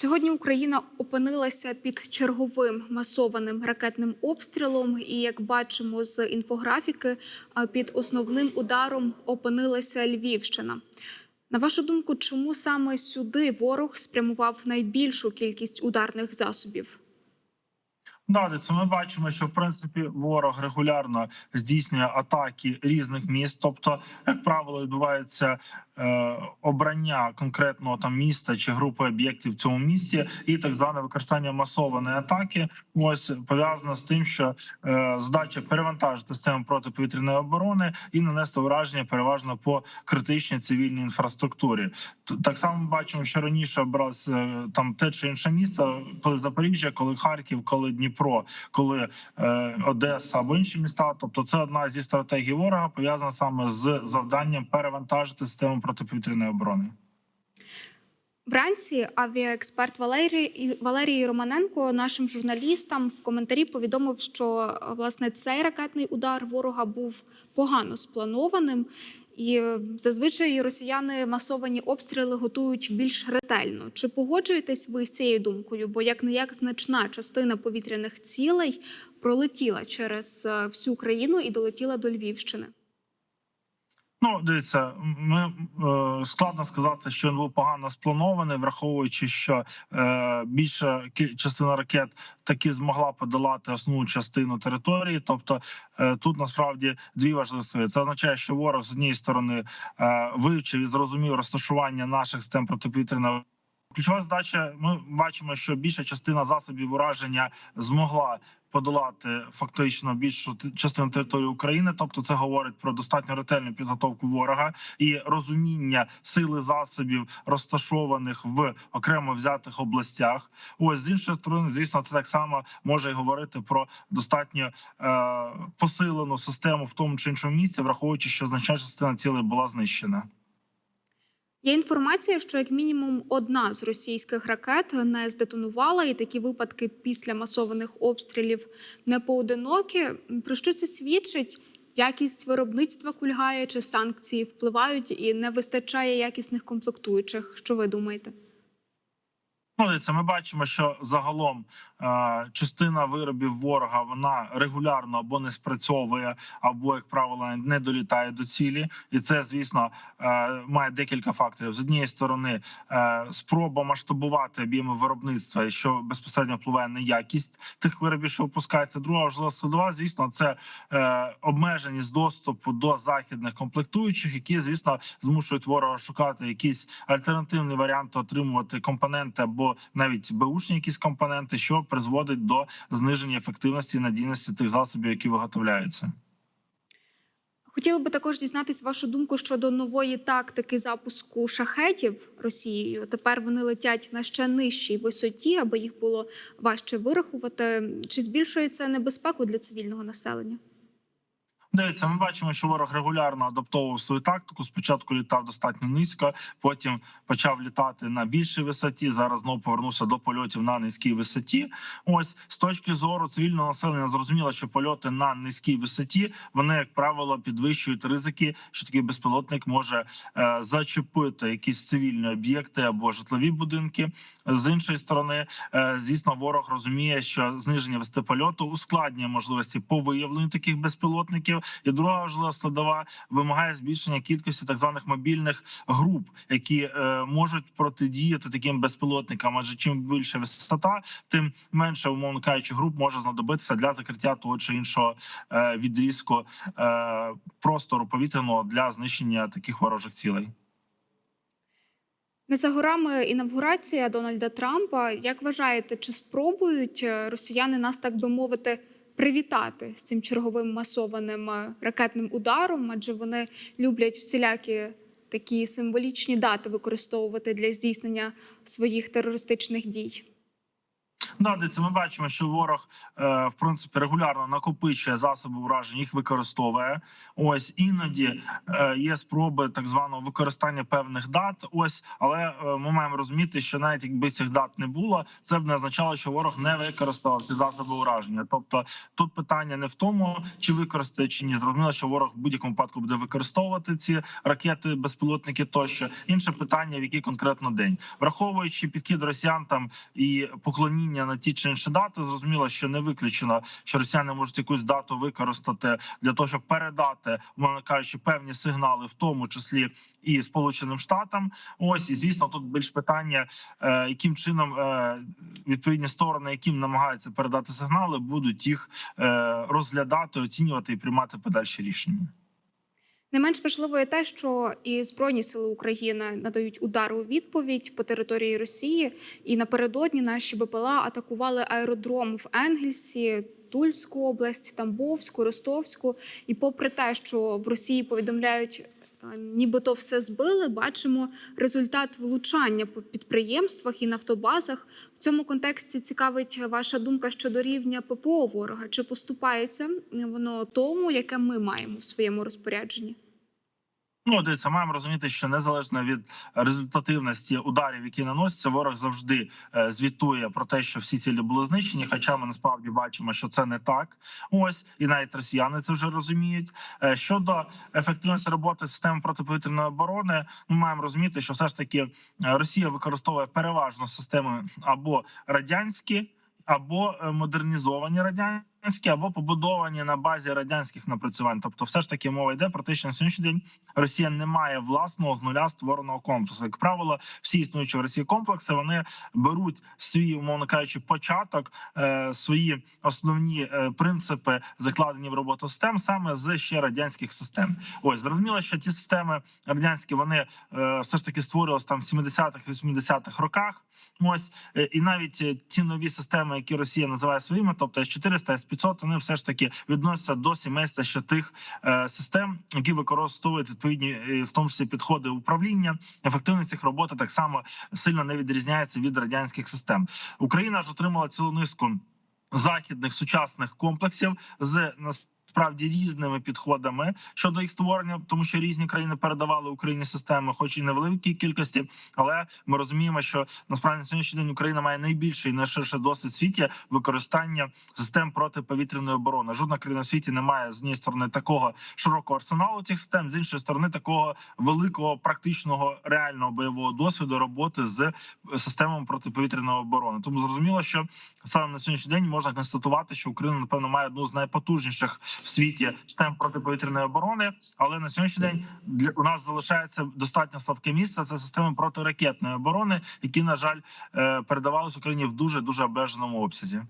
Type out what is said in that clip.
Сьогодні Україна опинилася під черговим масованим ракетним обстрілом, і як бачимо з інфографіки, під основним ударом опинилася Львівщина. На вашу думку, чому саме сюди ворог спрямував найбільшу кількість ударних засобів? Да, це ми бачимо, що в принципі ворог регулярно здійснює атаки різних міст. Тобто, як правило, відбувається е, обрання конкретного там міста чи групи об'єктів в цьому місті, і так зване використання масованої атаки. Ось пов'язано з тим, що е, задача перевантажити систему протиповітряної оборони і нанести ураження переважно по критичній цивільній інфраструктурі. Так само бачимо, що раніше обралося е, там те чи інше місто, коли Запоріжжя, коли Харків, коли Дніпро, коли е, Одеса або інші міста. Тобто, це одна зі стратегій ворога пов'язана саме з завданням перевантажити систему протиповітряної оборони. Вранці авіаексперт Валерій Валерій Романенко нашим журналістам в коментарі повідомив, що власне цей ракетний удар ворога був погано спланованим, і зазвичай росіяни масовані обстріли готують більш ретельно. Чи погоджуєтесь ви з цією думкою? Бо як не як значна частина повітряних цілей пролетіла через е, всю країну і долетіла до Львівщини? Ну, дивіться, ми е, складно сказати, що він був погано спланований, враховуючи, що е, більша частина ракет таки змогла подолати основну частину території. Тобто е, тут насправді дві важливі. Це означає, що ворог з однієї сторони е, вивчив і зрозумів розташування наших систем протиповітряної. Ключова задача. Ми бачимо, що більша частина засобів ураження змогла подолати фактично більшу частину території України. Тобто, це говорить про достатньо ретельну підготовку ворога і розуміння сили засобів, розташованих в окремо взятих областях. Ось з іншої сторони, звісно, це так само може й говорити про достатньо е, посилену систему в тому чи іншому місці, враховуючи, що значна частина цілей була знищена. Є інформація, що як мінімум одна з російських ракет не здетонувала, і такі випадки після масованих обстрілів не поодинокі. Про що це свідчить? Якість виробництва кульгає чи санкції впливають і не вистачає якісних комплектуючих. Що ви думаєте? Ну, ми бачимо, що загалом е, частина виробів ворога вона регулярно або не спрацьовує, або як правило не долітає до цілі, і це, звісно, е, має декілька факторів. З однієї сторони, е, спроба масштабувати об'єми виробництва, і що безпосередньо впливає на якість тих виробів, що випускається. Друга важлива складова, звісно, це обмеженість доступу до західних комплектуючих, які, звісно, змушують ворога шукати якісь альтернативні варіанти отримувати компоненти або навіть беушні якісь компоненти, що призводить до зниження ефективності і надійності тих засобів, які виготовляються. Хотіла би також дізнатись вашу думку щодо нової тактики запуску шахетів Росією. Тепер вони летять на ще нижчій висоті, аби їх було важче вирахувати. Чи збільшує це небезпеку для цивільного населення? Дивіться, ми бачимо, що ворог регулярно адаптовував свою тактику. Спочатку літав достатньо низько, потім почав літати на більшій висоті. Зараз знову повернувся до польотів на низькій висоті. Ось з точки зору цивільного населення зрозуміло, що польоти на низькій висоті вони, як правило, підвищують ризики, що такий безпілотник може е, зачепити якісь цивільні об'єкти або житлові будинки. З іншої сторони, е, звісно, ворог розуміє, що зниження висоти польоту ускладнює можливості по виявленню таких безпілотників. І друга важлива складова вимагає збільшення кількості так званих мобільних груп, які е, можуть протидіяти таким безпілотникам. Адже чим більше висота, тим менше, умовно кажучи, груп може знадобитися для закриття того чи іншого е, відрізку е, простору повітряного для знищення таких ворожих цілей. Не за горами інавгурація Дональда Трампа. Як вважаєте, чи спробують росіяни нас, так би мовити, привітати з цим черговим масованим е, ракетним ударом? Адже вони люблять всілякі такі символічні дати використовувати для здійснення своїх терористичних дій? Да, ми бачимо, що ворог е, в принципі регулярно накопичує засоби уражень, їх використовує. Ось іноді е, є спроби так званого використання певних дат. Ось, але е, ми маємо розуміти, що навіть якби цих дат не було, це б не означало, що ворог не використав ці засоби ураження. Тобто тут питання не в тому, чи використає чи ні. Зрозуміло, що ворог в будь-якому випадку буде використовувати ці ракети, безпілотники тощо. Інше питання, в який конкретно день, враховуючи підхід росіян там і поклоніння на ті чи інші дати, зрозуміло, що не виключено, що росіяни можуть якусь дату використати для того, щоб передати, мовно кажучи, певні сигнали, в тому числі і Сполученим Штатам. Ось і звісно, тут більш питання, е, яким чином е, відповідні сторони, яким намагаються передати сигнали, будуть їх е, розглядати, оцінювати і приймати подальші рішення. Не менш важливо є те, що і Збройні сили України надають удар у відповідь по території Росії. І напередодні наші БПЛА атакували аеродром в Енгельсі, Тульську область, Тамбовську, Ростовську. І попри те, що в Росії повідомляють. Нібито все збили, бачимо результат влучання по підприємствах і нафтобазах. В цьому контексті цікавить ваша думка щодо рівня ППО ворога. Чи поступається воно тому, яке ми маємо в своєму розпорядженні? Ну, дивіться, маємо розуміти, що незалежно від результативності ударів, які наносяться, ворог завжди е, звітує про те, що всі цілі були знищені. Хоча ми насправді бачимо, що це не так. Ось і навіть росіяни це вже розуміють. Е, щодо ефективності роботи системи протиповітряної оборони, ми маємо розуміти, що все ж таки е, Росія використовує переважно системи або радянські, або модернізовані радянські. Або побудовані на базі радянських напрацювань, тобто, все ж таки мова йде про те, що на сьогоднішній день Росія не має власного з нуля створеного комплексу. Як правило, всі існуючі в Росії комплекси вони беруть свій, умовно кажучи, початок, е, свої основні е, принципи закладені в роботу систем саме з ще радянських систем. Ось зрозуміло, що ті системи радянські вони е, все ж таки створювалися там в 70-х 80-х роках. Ось і навіть ті нові системи, які Росія називає своїми, тобто С-400, С-500, вони все ж таки відносяться до сімейства ще тих е, систем, які використовують відповідні, е, в тому числі підходи управління. Ефективність їх роботи так само сильно не відрізняється від радянських систем. Україна ж отримала цілу низку західних сучасних комплексів з Справді різними підходами щодо їх створення, тому що різні країни передавали Україні системи, хоч і невеликій кількості, але ми розуміємо, що насправді на сьогоднішній день Україна має найбільший і найширший досвід в світі використання систем протиповітряної оборони. Жодна країна в світі не має з однієї сторони такого широкого арсеналу цих систем, з іншої сторони такого великого практичного реального бойового досвіду роботи з системами протиповітряної оборони. Тому зрозуміло, що саме на сьогоднішній день можна констатувати, що Україна напевно має одну з найпотужніших в світі систем протиповітряної оборони. Але на сьогоднішній день для у нас залишається достатньо слабке місце. Це системи протиракетної оборони, які на жаль е, передавалися Україні в дуже дуже обмеженому обсязі.